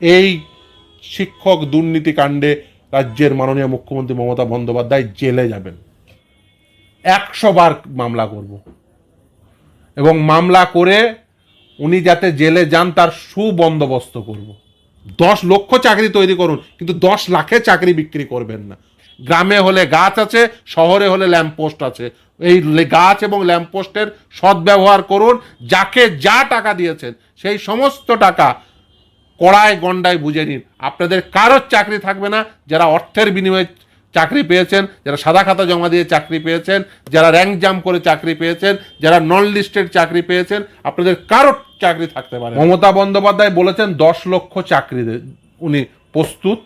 এই শিক্ষক দুর্নীতি কাণ্ডে রাজ্যের মাননীয় মুখ্যমন্ত্রী মমতা বন্দ্যোপাধ্যায় জেলে যাবেন। একশো বার মামলা করব। এবং মামলা করে উনি যাতে জেলে যান, তার সুবন্দোবস্ত করব। দশ লক্ষ চাকরি তৈরি করুন, কিন্তু দশ লাখে চাকরি বিক্রি করবেন না। গ্রামে হলে গাছ আছে, শহরে হলে ল্যাম্পপোস্ট আছে। এই গাছ এবং ল্যাম্পপোস্টের সদ্ব্যবহার করুন, যাকে যা টাকা দিয়েছেন, সেই সমস্ত টাকা কড়ায় গন্ডায় বুঝে নিন। আপনাদের কারোর চাকরি থাকবে না, যারা অর্থের বিনিময়ে চাকরি পেয়েছেন, যারা সাদা খাতা জমা দিয়ে চাকরি পেয়েছেন, যারা র্যাঙ্ক জাম করে চাকরি পেয়েছেন, যারা নন লিস্টেড চাকরি পেয়েছেন, আপনাদের কারোর চাকরি থাকতে পারে মমতা বন্দ্যোপাধ্যায় বলেছেন, দশ লক্ষ চাকরি উনি প্রস্তুত।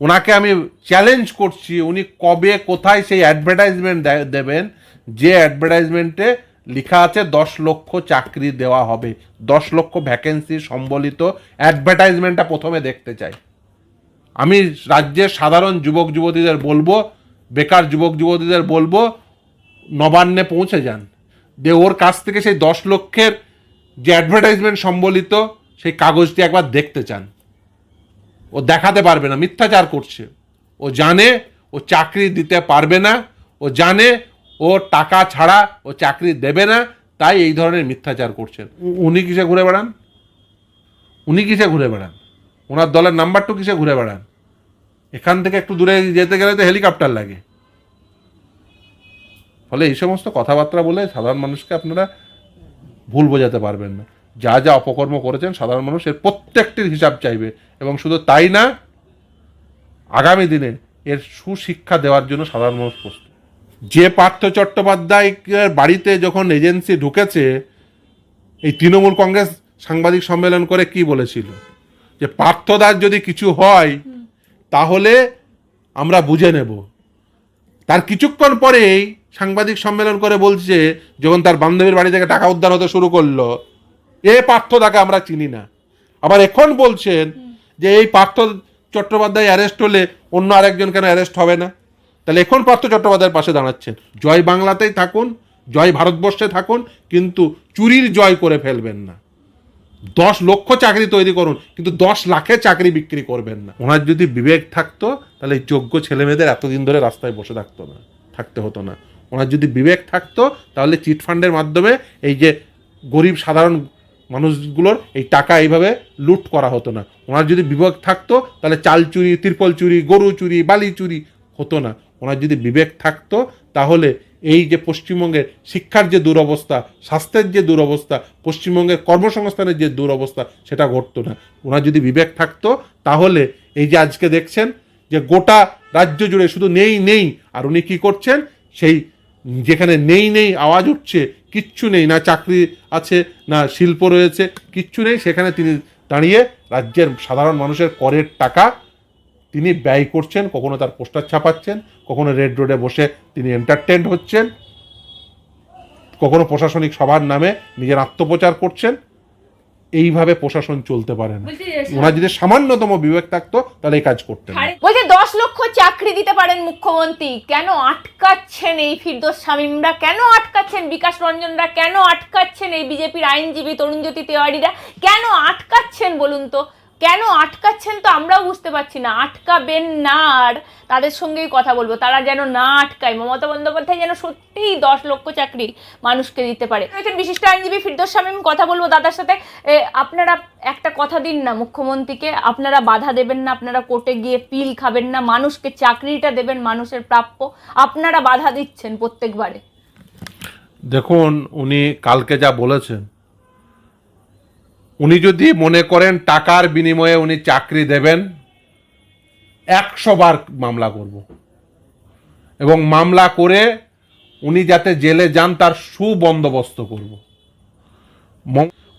ওনাকে আমি চ্যালেঞ্জ করছি, উনি কবে, কোথায় সেই অ্যাডভার্টাইজমেন্ট দেবেন, যে অ্যাডভার্টাইজমেন্টে লেখা আছে, দশ লক্ষ চাকরি দেওয়া হবে। দশ লক্ষ ভ্যাকেন্সি সম্বলিত অ্যাডভার্টাইজমেন্টটা প্রথমে দেখতে চাই। আমি রাজ্যের সাধারণ যুবক যুবতীদের বলব, বেকার যুবক যুবতীদের বলব, নবান্নে পৌঁছে যান। যে ওর কাছ থেকে সেই দশ লক্ষের যে অ্যাডভার্টাইজমেন্ট সম্বলিত, সেই কাগজটি একবার দেখতে চান। ও দেখাতে পারবে না, মিথ্যাচার করছে। ও জানে, ও চাকরি দিতে পারবে না। ও জানে ও টাকা ছাড়া ও চাকরি দেবে না, তাই এই ধরনের মিথ্যাচার করছেন। উনি কিসে ঘুরে বেড়ান? উনি কিসে ঘুরে বেড়ান? ওনার দলের নাম্বারটু কিসে ঘুরে বেড়ান? এখান থেকে একটু দূরে যেতে গেলে তো হেলিকপ্টার লাগে। ফলে এই সমস্ত কথাবার্তা বলে সাধারণ মানুষকে আপনারা ভুল বোঝাতে পারবেন না। যা যা অপকর্ম করেছেন সাধারণ মানুষ এর প্রত্যেকটির হিসাব চাইবে এবং শুধু তাই না, আগামী দিনে এর সুশিক্ষা দেওয়ার জন্য সাধারণ মানুষ প্রস্তুত। যে পার্থ চট্টোপাধ্যায়ের বাড়িতে যখন এজেন্সি ঢুকেছে, এই তৃণমূল কংগ্রেস সাংবাদিক সম্মেলন করে কি বলেছিল? যে পার্থদার যদি কিছু হয়, তাহলে আমরা বুঝে নেব। তার কিছুক্ষণ পরেই সাংবাদিক সম্মেলন করে বলছে, যখন তার বান্ধবীর বাড়ি থেকে টাকা উদ্ধার হতে শুরু করল, এ পার্থদাকে আমরা চিনি না। আবার এখন বলছেন যে, এই পার্থ চট্টোপাধ্যায় অ্যারেস্ট হলে অন্য আরেকজন কেন অ্যারেস্ট হবে না? তাহলে এখন পার্থ চট্টোপাধ্যায়ের পাশে দাঁড়াচ্ছেন। জয় বাংলাতেই থাকুন, জয় ভারতবর্ষে থাকুন, কিন্তু চুরির জয় করে ফেলবেন না। দশ লক্ষ চাকরি তৈরি করুন, কিন্তু দশ লাখে চাকরি বিক্রি করবেন না। ওনার যদি বিবেক থাকতো, তাহলে যোগ্য ছেলে মেয়েদের এতদিন ধরে রাস্তায় বসে থাকতো না, থাকতে হতো না। ওনার যদি বিবেক থাকতো, তাহলে চিটফান্ডের মাধ্যমে এই যে গরিব সাধারণ মানুষগুলোর এই টাকা এইভাবে লুট করা হতো না। ওনার যদি বিবেক থাকতো, তাহলে চাল চুরি, তিরপল চুরি, গরু চুরি, বালি চুরি হতো না। ওনার যদি বিবেক থাকতো, তাহলে এই যে পশ্চিমবঙ্গের শিক্ষার যে দুরবস্থা, স্বাস্থ্যের যে দুরবস্থা, পশ্চিমবঙ্গের কর্মসংস্থানের যে দুরবস্থা, সেটা ঘটতো না। ওনার যদি বিবেক থাকতো, তাহলে এই যে আজকে দেখছেন যে গোটা রাজ্য জুড়ে শুধু নেই নেই, আর উনি কী করছেন? সেই যেখানে নেই নেই আওয়াজ উঠছে, কিচ্ছু নেই, না চাকরি আছে, না শিল্প রয়েছে, কিচ্ছু নেই, সেখানে তিনি দাঁড়িয়ে রাজ্যের সাধারণ মানুষের করের টাকা তিনি ব্যয় করছেন কখনো তার পোস্টার ছাপাচ্ছেন কখনো রেড রোডে বসে তিনি এন্টারটেন্ড হচ্ছেন কখনো প্রশাসনিক সভার নামে নিজের আত্মপ্রচার করছেন। এইভাবে প্রশাসন চলতে পারে না। ওনার যদি সামান্যতম বিবেক থাকতো তাহলে এই কাজ করতেন বলছে দশ লক্ষ চাকরি দিতে পারেন মুখ্যমন্ত্রী কেন আটকাচ্ছেন এই ফিরদোস শামীমরা? কেন আটকাচ্ছেন বিকাশ রঞ্জনরা? কেন আটকাচ্ছেন এই বিজেপির আইনজীবী তরুণজ্যোতি তেওয়ারিরা? কেন আটকাচ্ছেন বলুন তো? কেন আটকাচ্ছেন তো আমরাও বুঝতে পারছি না। আটকাবেন না আর তাদের সঙ্গেই কথা বলব। তারা যেন না আটকায়। মমতা বন্দ্যোপাধ্যায় যেন সত্যিই দশ লক্ষ চাকরি মানুষকে দিতে পারে। রয়েছেন বিশিষ্ট আইনজীবী ফিরদোস শামীম কথা বলব দাদার সাথে। আপনারা একটা কথা দিন না মুখ্যমন্ত্রীকে। আপনারা বাধা দেবেন না, আপনারা কোর্টে গিয়ে পিল খাবেন না। মানুষকে চাকরিটা দেবেন মানুষের প্রাপ্য। আপনারা বাধা দিচ্ছেন প্রত্যেকবারে। দেখুন, উনি কালকে যা বলেছেন উনি যদি মনে করেন টাকার বিনিময়ে উনি চাকরি দেবেন, একশো বার মামলা করব। এবং মামলা করে উনি যাতে জেলে যান, তার সুবন্দোবস্ত করব।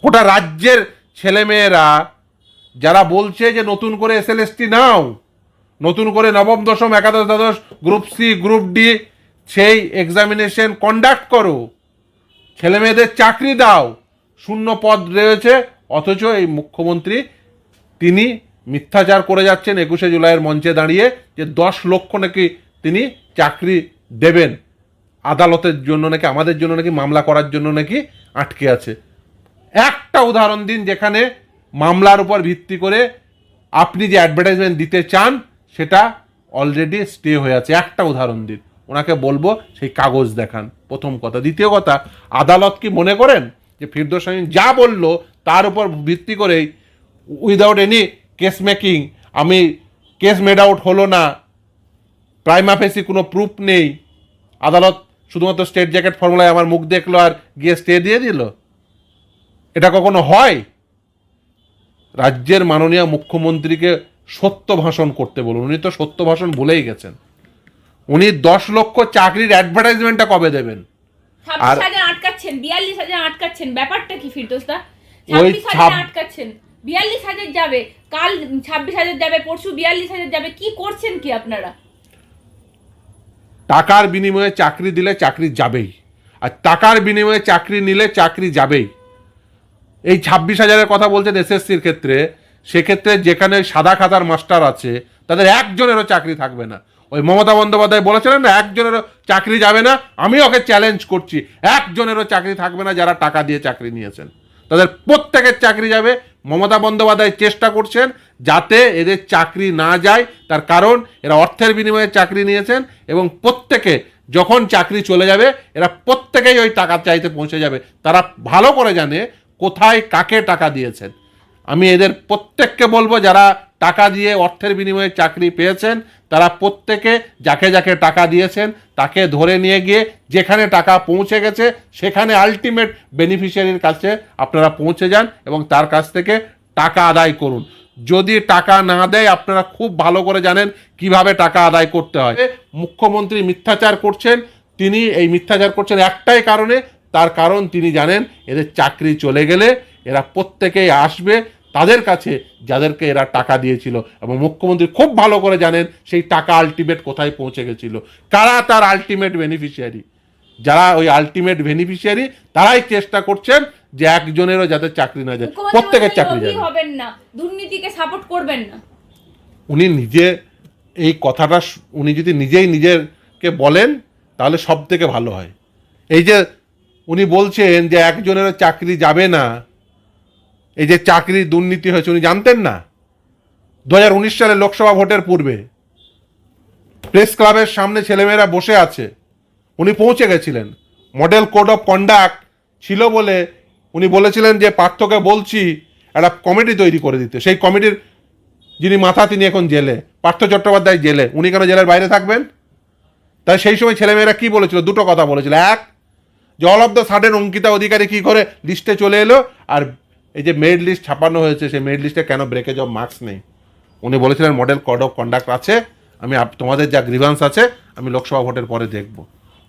গোটা রাজ্যের ছেলেমেয়েরা যারা বলছে যে নতুন করে এসএলএসটি নাও, নতুন করে নবম, দশম, একাদশ, দ্বাদশ, গ্রুপ সি, গ্রুপ ডি, সেই এক্সামিনেশন কন্ডাক্ট করো। ছেলে মেয়েদের চাকরি দাও। শূন্য পদ রয়েছে অথচ এই মুখ্যমন্ত্রী তিনি মিথ্যাচার করে যাচ্ছেন একুশে জুলাইয়ের মঞ্চে দাঁড়িয়ে যে দশ লক্ষ নাকি তিনি চাকরি দেবেন। আদালতের জন্য নাকি, আমাদের জন্য নাকি, মামলা করার জন্য নাকি আটকে আছে। একটা উদাহরণ দিন যেখানে মামলার উপর ভিত্তি করে আপনি যে অ্যাডভার্টাইজমেন্ট দিতে চান, সেটা অলরেডি স্টে হয়ে আছে। একটা উদাহরণ দিন। ওনাকে বলব সেই কাগজ দেখান। প্রথম কথা। দ্বিতীয় কথা, আদালত কি মনে করেন যে ফিরদোস যা বলল তার উপর ভিত্তি করেই উইদাউট এনি কেস মেকিং আমি কেস মেড আউট হলো না। প্রাইমা ফেসি কোনো প্রুফ নেই। আদালত শুধুমাত্র স্টেট জ্যাকেট ফর্মুলায় আমার মুখ দেখল আর গিয়ে স্টে দিয়ে দিল। এটা কখনো হয়? রাজ্যের মাননীয় মুখ্যমন্ত্রীকে সত্য ভাষণ করতে বলুন। উনি তো সত্য ভাষণ ভুলেই গেছেন। উনি দশ লক্ষ চাকরির অ্যাডভার্টাইজমেন্টটা কবে দেবেন? আর- আটকাচ্ছেন বিয়াল্লিশ হাজার আটকাচ্ছেন। ব্যাপারটা কি ফিরদোস দা ওই আটকাচ্ছেন। বিয়াল্লিশ হাজার যাবে। কাল ছাব্বিশ হাজার যাবে পরশু বিয়াল্লিশ হাজার যাবে। কি করছেন কি আপনারা? টাকার বিনিময়ে চাকরি দিলে চাকরি যাবেই। আর টাকার বিনিময়ে চাকরি নিলে চাকরি যাবেই। এই ছাব্বিশ হাজারের কথা বলছেন এসএসসির ক্ষেত্রে। সেক্ষেত্রে যেখানে সাদা খাতার মাস্টার আছে তাদের একজনেরও চাকরি থাকবে না। ওই মমতা বন্দ্যোপাধ্যায় বলেছিলেন না একজনেরও চাকরি যাবে না। আমি ওকে চ্যালেঞ্জ করছি একজনেরও চাকরি থাকবে না যারা টাকা দিয়ে চাকরি নিয়েছেন। তাদের প্রত্যেকের চাকরি যাবে। মমতা বন্দ্যোপাধ্যায় চেষ্টা করছেন যাতে এদের চাকরি না যায়। তার কারণ, এরা অর্থের বিনিময়ে চাকরি নিয়েছেন এবং প্রত্যেকে যখন চাকরি চলে যাবে, এরা প্রত্যেকেই ওই টাকা চাইতে পৌঁছে যাবে। তারা ভালো করে জানে কোথায় কাকে টাকা দিয়েছেন। আমি এদের প্রত্যেককে বলব, যারা টাকা দিয়ে অর্থের বিনিময়ে চাকরি পেয়েছেন, তারা প্রত্যেকে যাকে যাকে টাকা দিয়েছেন, তাকে ধরে নিয়ে গিয়ে যেখানে টাকা পৌঁছে গেছে, সেখানে আলটিমেট বেনিফিশিয়ারির কাছে আপনারা পৌঁছে যান এবং তার কাছ থেকে টাকা আদায় করুন। যদি টাকা না দেয়, আপনারা খুব ভালো করে জানেন কীভাবে টাকা আদায় করতে হয়। মুখ্যমন্ত্রী মিথ্যাচার করছেন, তিনি এই মিথ্যাচার করছেন একটাই কারণে, তার কারণ তিনি জানেন, এদের চাকরি চলে গেলে, এরা প্রত্যেকেই আসবে তাদের কাছে যাদেরকে এরা টাকা দিয়েছিল এবং মুখ্যমন্ত্রী খুব ভালো করে জানেন সেই টাকা আলটিমেট কোথায় পৌঁছে গেছিল। কারা তার আলটিমেট বেনিফিশিয়ারি যারা ওই আলটিমেট বেনিফিশিয়ারি তারাই চেষ্টা করছেন যে একজনেরও যাতে চাকরি না যায়। প্রত্যেকের চাকরি যাবে। হবেন না। দুর্নীতিকে সাপোর্ট করবেন না। উনি নিজে এই কথাটা উনি যদি নিজেই নিজেরকে বলেন তাহলে সব থেকে ভালো হয়। এই যে উনি বলছেন যে একজনেরও চাকরি যাবে না এই যে চাকরি দুর্নীতি হয়েছে, উনি জানতেন না? দু সালে লোকসভা ভোটের পূর্বে প্রেস ক্লাবের সামনে ছেলেমেয়েরা বসে আছে, উনি পৌঁছে গেছিলেন। মডেল কোড অফ কন্ডাক্ট ছিল বলে উনি বলেছিলেন যে পার্থকে বলছি একটা কমিটি তৈরি করে দিতে। সেই কমিটির যিনি মাথা, তিনি এখন জেলে। পার্থ চট্টোপাধ্যায় জেলে। উনি কেন জেলের বাইরে থাকবেন? তাই সেই সময় ছেলেমেয়েরা কি বলেছিল? দুটো কথা বলেছিল। এক যে all of the sudden Ankita Adhikari কি করে লিস্টে চলে এলো? আর এই যে মেরিট লিস্ট ছাপানো হয়েছে, সেই মেরিট লিস্টে কেন ব্রেকেজ অফ মার্কস নেই? উনি বলেছিলেন মডেল কোড অফ কন্ডাক্ট আছে, আমি তোমাদের যা গ্রিভান্স আছে, আমি লোকসভা ভোটের পরে দেখব।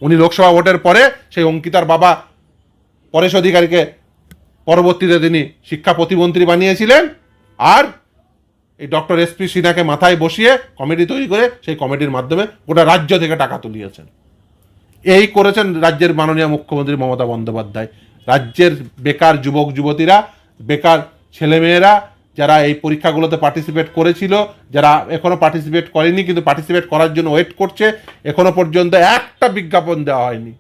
উনি লোকসভা ভোটের পরে সেই অঙ্কিতার বাবা পরেশ অধিকারীকে পরবর্তীতে তিনি শিক্ষা প্রতিমন্ত্রী বানিয়েছিলেন, আর এই ডক্টর এস পি সিনহাকে মাথায় বসিয়ে কমিটি তৈরি করে সেই কমিটির মাধ্যমে গোটা রাজ্য থেকে টাকা তুলিয়েছেন। এই করেছেন রাজ্যের মাননীয় মুখ্যমন্ত্রী মমতা বন্দ্যোপাধ্যায়। রাজ্যের বেকার যুবক, যুবতীরা বেকার ছেলেমেয়েরা যারা এই পরীক্ষাগুলোতে পার্টিসিপেট করেছিল, যারা এখনও পার্টিসিপেট করেনি কিন্তু পার্টিসিপেট করার জন্য ওয়েট করছে, এখনও পর্যন্ত একটা বিজ্ঞাপন দেওয়া হয়নি।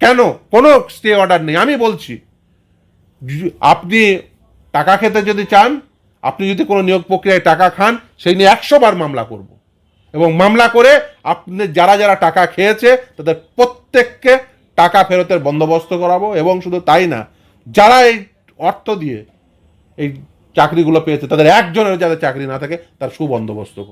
কেন? কোনো স্টে অর্ডার নেই। আমি বলছি, আপনি টাকা খেতে যদি চান, আপনি যদি কোনো নিয়োগ প্রক্রিয়ায় টাকা খান, সেই নিয়ে একশো বার মামলা করব। এবং মামলা করে আপনি যারা যারা টাকা খেয়েছে, তাদের প্রত্যেককে টাকা ফেরতের বন্দোবস্ত করাবো এবং শুধু তাই না, যারা এই অর্থ দিয়ে এই চাকরিগুলো পেয়েছে। তাদের একজনের যাদের চাকরি না থাকে তার সুবন্দোবস্ত